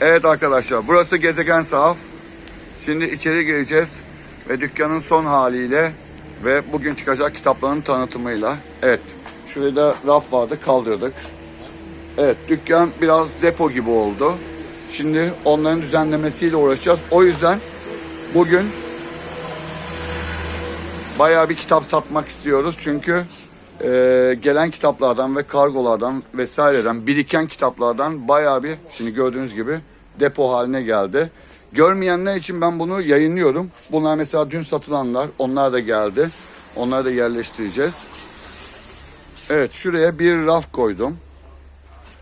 Evet arkadaşlar burası Gezegen Sahaf. Şimdi içeri gireceğiz ve dükkanın son haliyle ve bugün çıkacak kitapların tanıtımıyla. Evet şurada raf vardı kaldırdık. Evet dükkan biraz depo gibi oldu. Şimdi onların düzenlemesiyle uğraşacağız. O yüzden bugün bayağı bir kitap satmak istiyoruz. Çünkü e, gelen kitaplardan ve kargolardan vesaireden biriken kitaplardan bayağı bir şimdi gördüğünüz gibi depo haline geldi. Görmeyenler için ben bunu yayınlıyorum. Bunlar mesela dün satılanlar onlar da geldi. Onları da yerleştireceğiz. Evet şuraya bir raf koydum.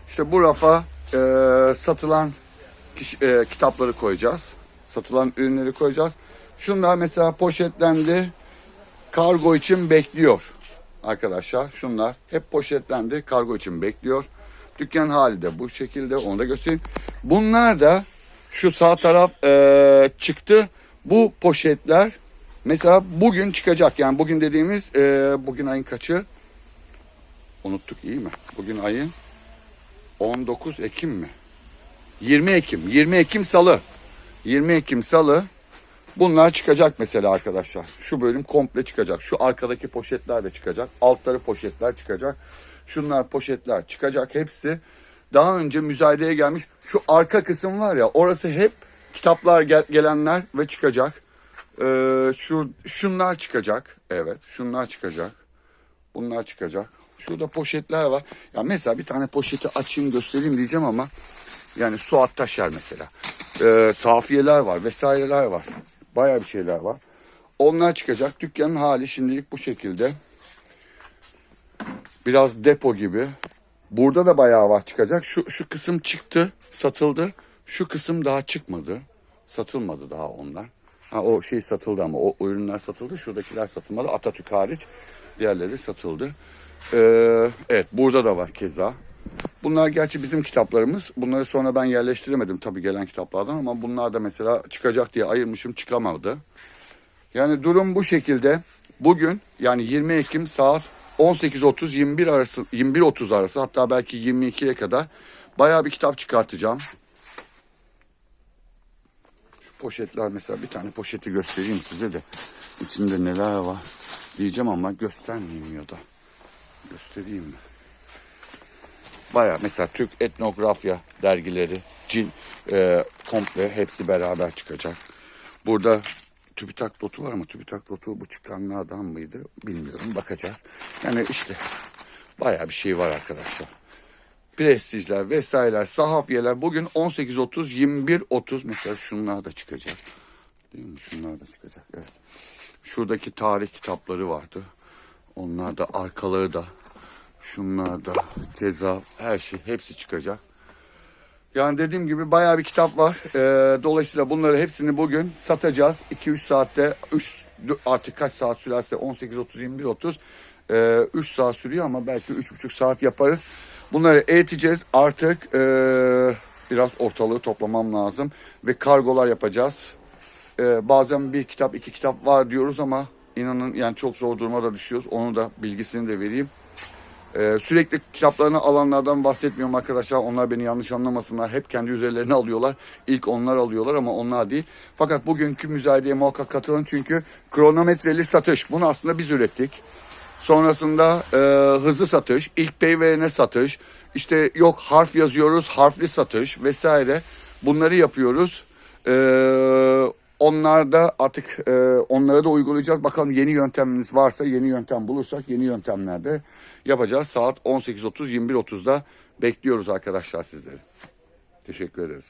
İşte bu rafa e, satılan kişi- e, kitapları koyacağız. Satılan ürünleri koyacağız. Şunlar mesela poşetlendi. Kargo için bekliyor arkadaşlar. Şunlar hep poşetlendi. Kargo için bekliyor. Dükkan hali de bu şekilde. Onu da göstereyim. Bunlar da şu sağ taraf e, çıktı. Bu poşetler mesela bugün çıkacak. Yani bugün dediğimiz e, bugün ayın kaçı? Unuttuk iyi mi? Bugün ayın 19 Ekim mi? 20 Ekim. 20 Ekim Salı. 20 Ekim Salı. Bunlar çıkacak mesela arkadaşlar. Şu bölüm komple çıkacak. Şu arkadaki poşetler de çıkacak. Altları poşetler çıkacak. Şunlar poşetler çıkacak. Hepsi daha önce müzayedeye gelmiş. Şu arka kısım var ya orası hep kitaplar gel- gelenler ve çıkacak. Ee, şu şunlar çıkacak. Evet, şunlar çıkacak. Bunlar çıkacak. Şurada poşetler var. Ya mesela bir tane poşeti açayım göstereyim diyeceğim ama yani Suat Taşer mesela. Ee, safiyeler var vesaireler var. Bayağı bir şeyler var. Onlar çıkacak. Dükkanın hali şimdilik bu şekilde. Biraz depo gibi. Burada da bayağı var çıkacak. Şu, şu kısım çıktı, satıldı. Şu kısım daha çıkmadı. Satılmadı daha onlar. Ha, o şey satıldı ama o ürünler satıldı. Şuradakiler satılmadı. Atatürk hariç diğerleri satıldı. Ee, evet burada da var keza. Bunlar gerçi bizim kitaplarımız. Bunları sonra ben yerleştiremedim tabii gelen kitaplardan ama bunlar da mesela çıkacak diye ayırmışım çıkamadı. Yani durum bu şekilde. Bugün yani 20 Ekim saat 18.30 21 arası 21.30 arası hatta belki 22'ye kadar bayağı bir kitap çıkartacağım. Şu poşetler mesela bir tane poşeti göstereyim size de içinde neler var diyeceğim ama göstermeyeyim ya da göstereyim mi? Baya mesela Türk etnografya dergileri, cin e, komple hepsi beraber çıkacak. Burada TÜBİTAK lotu var ama TÜBİTAK lotu bu çıkanlardan mıydı bilmiyorum bakacağız. Yani işte baya bir şey var arkadaşlar. Prestijler vesaireler, sahafiyeler bugün 18.30, 21.30 mesela şunlar da çıkacak. Değil mi? Şunlar da çıkacak evet. Şuradaki tarih kitapları vardı. Onlar da arkaları da Şunlar da keza her şey hepsi çıkacak. Yani dediğim gibi bayağı bir kitap var. Ee, dolayısıyla bunları hepsini bugün satacağız. 2-3 saatte 3 artık kaç saat sürerse 18.30 21.30 ee, 3 saat sürüyor ama belki 3,5 saat yaparız. Bunları eğiteceğiz. Artık ee, biraz ortalığı toplamam lazım ve kargolar yapacağız. Ee, bazen bir kitap iki kitap var diyoruz ama inanın yani çok zor duruma da düşüyoruz. Onu da bilgisini de vereyim. Ee, sürekli kitaplarını alanlardan bahsetmiyorum arkadaşlar. Onlar beni yanlış anlamasınlar. Hep kendi üzerlerine alıyorlar. İlk onlar alıyorlar ama onlar değil. Fakat bugünkü müzayedeye muhakkak katılın. Çünkü kronometreli satış. Bunu aslında biz ürettik. Sonrasında e, hızlı satış, ilk peyverine satış, işte yok harf yazıyoruz, harfli satış vesaire. Bunları yapıyoruz. Ee, onlar da artık e, onlara da uygulayacağız. Bakalım yeni yönteminiz varsa yeni yöntem bulursak yeni yöntemlerde yapacağız. Saat 18.30 21.30'da bekliyoruz arkadaşlar sizleri. Teşekkür ederiz.